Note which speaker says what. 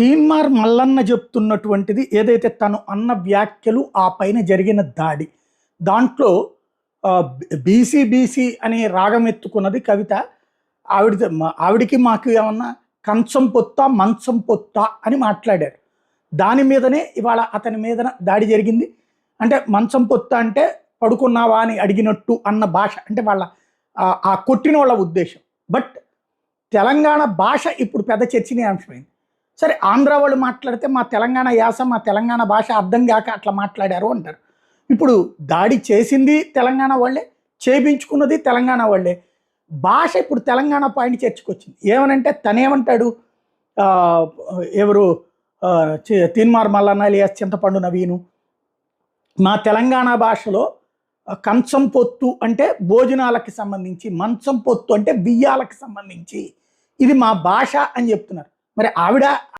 Speaker 1: తీన్మార్ మల్లన్న చెప్తున్నటువంటిది ఏదైతే తను అన్న వ్యాఖ్యలు ఆ పైన జరిగిన దాడి. దాంట్లో బీసీ బీసీ అని రాగం ఎత్తుకున్నది కవిత. ఆవిడ ఆవిడికి మాకు ఏమన్నా కంచం పొత్తా మంచం పొత్తా అని మాట్లాడారు. దాని మీదనే ఇవాళ అతని మీద దాడి జరిగింది. అంటే మంచం పొత్తా అంటే పడుకున్నావా అని అడిగినట్టు అన్న భాష అంటే వాళ్ళ ఆ కొట్టిన వాళ్ళ ఉద్దేశం. బట్ తెలంగాణ భాష ఇప్పుడు పెద్ద చర్చనీయాంశమైంది. సరే ఆంధ్ర వాళ్ళు మాట్లాడితే మా తెలంగాణ యాస మా తెలంగాణ భాష అర్థం కాక అట్లా మాట్లాడారు అంటారు. ఇప్పుడు దాడి చేసింది తెలంగాణ వాళ్ళే చేయించుకున్నది తెలంగాణ వాళ్ళే. భాష ఇప్పుడు తెలంగాణ పాయింట్ చేర్చుకొచ్చింది. ఏమనంటే తనేమంటాడు? ఎవరు? తిన్మార్ చి- తీన్మార్ మల్లన్న చింతపండు నవీను. మా తెలంగాణ భాషలో కంచం పొత్తు అంటే భోజనాలకి సంబంధించి మంచం పొత్తు అంటే బియ్యాలకు సంబంధించి. ఇది మా భాష అని చెప్తున్నారు. మరి ఆవిడ